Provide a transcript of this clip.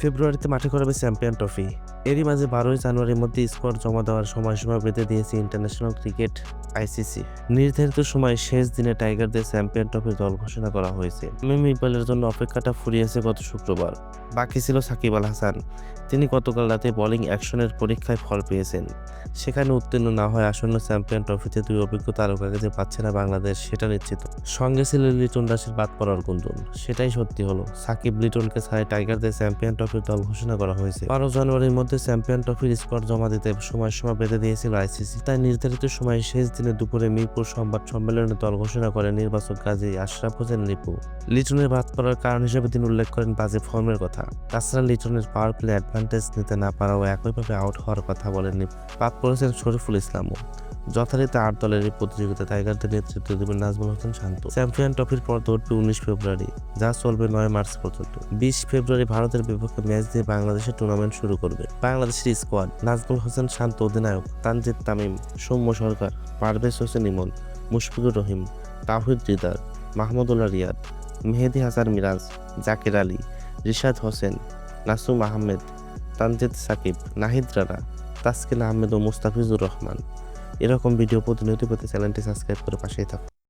ফেব্রুয়ারিতে মাঠে করাবে চ্যাম্পিয়ন ট্রফি। এরই মাঝে বারোই জানুয়ারির মধ্যে স্কোয়াড জমা দেওয়ার সময়সীমা বেঁধে দিয়েছে ইন্টারন্যাশনাল ক্রিকেট আইসিসি। নির্ধারিত সময় শেষ দিনে টাইগারদের চ্যাম্পিয়ন ট্রফির দল ঘোষণা করা হয়েছে। মিম ইকবালের জন্য অপেক্ষাটা ফুরিয়েছে গত শুক্রবার। বাকি ছিল সাকিব আল হাসান। তিনি গতকাল রাতে বোলিং অ্যাকশনের পরীক্ষায় ফল পেয়েছেন। সেখানে উত্তীর্ণ না হয় আসন্ন চ্যাম্পিয়ন ট্রফিতে দুই অভিজ্ঞ তারকাকে যে পাচ্ছে না বাংলাদেশ, সেটা নিশ্চিত। সঙ্গে ছিল লিটন দাসের বাদ পড়ার গুঞ্জন। সেটাই সত্যি হলো। সাকিব লিটনকে ছাড়াই টাইগারদের চ্যাম্পিয়ন ট্রফির দল ঘোষণা করা হয়েছে। বারো জানুয়ারির মধ্যে চ্যাম্পিয়ন ট্রফির স্কোয়াড জমা দিতে সময়সীমা বেঁধে দিয়েছিল আইসিসি। তাই নির্ধারিত সময়ে শেষ দিনে দুপুরে মিরপুর সংবাদ সম্মেলনে দল ঘোষণা করেন নির্বাচক গাজী আশরাফ হোসেন লিপু। লিটনের বাদ পড়ার কারণ হিসেবে তিনি উল্লেখ করেন বাজে ফর্মের কথা। তাছাড়া লিটনের পাওয়ার প্লে অ্যাডভান্টেজ নিতে না পারাও একইভাবে আউট হওয়ার কথা বলেন। বাদ পড়েছেন শরীফুল ইসলামও। যথারীতি আট দলের এই প্রতিযোগিতা টাইগারদের নেতৃত্ব দেবেন নাজমুল হোসেন শান্ত। চ্যাম্পিয়ন ট্রফির পর দৌড়বে উনিশ ফেব্রুয়ারি, যা চলবে নয় মার্চ পর্যন্ত। বিশ ফেব্রুয়ারি ভারতের বিপক্ষে ম্যাচ দিয়ে বাংলাদেশের টুর্নামেন্ট শুরু করবে। বাংলাদেশের স্কোয়াড নাজমুল হোসেন শান্ত অধিনায়ক, তানজিদ তামিম, সৌম্য সরকার, পারভেজ হোসেন ইমন, মুশফিকুর রহিম তাহিদ দিদার মাহমুদুল্লাহ রিয়াদ, মেহেদি হাসান মিরাজ, জাকির আলী, রিশাদ হোসেন, নাসুম আহমেদ, তানজিদ সাকিব, নাহিদ রানা তাসকিন আহমেদ ও মুস্তাফিজুর রহমান। এরকম ভিডিও প্রতিনিয়ত পেতে চ্যানেলটি সাবস্ক্রাইব করে পাশেই থাকুন।